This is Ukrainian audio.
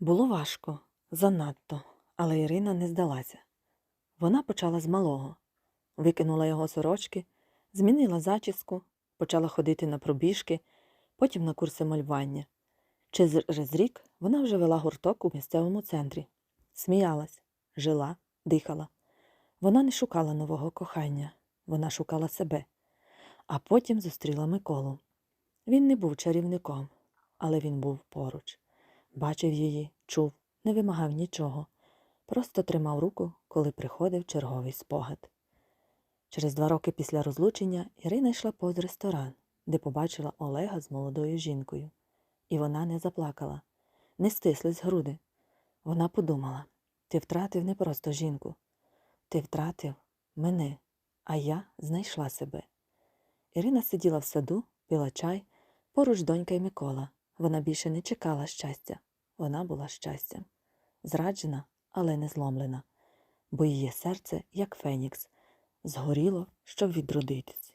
Було важко, занадто, але Ірина не здалася. Вона почала з малого, викинула його сорочки, змінила зачіску, почала ходити на пробіжки, потім на курси малювання. Через рік вона вже вела гурток у місцевому центрі, сміялась, жила, дихала. Вона не шукала нового кохання, вона шукала себе, а потім зустріла Миколу. Він не був чарівником, але він був поруч. Бачив її, чув, не вимагав нічого, просто тримав руку, коли приходив черговий спогад. Через два роки після розлучення Ірина йшла повз ресторан, де побачила Олега з молодою жінкою. І вона не заплакала, не стислись груди. Вона подумала: ти втратив не просто жінку, ти втратив мене, а я знайшла себе. Ірина сиділа в саду, пила чай, поруч донька й Микола. Вона більше не чекала щастя. Вона була щастям. Зраджена, але не зломлена, бо її серце, як фенікс, згоріло, щоб відродитись.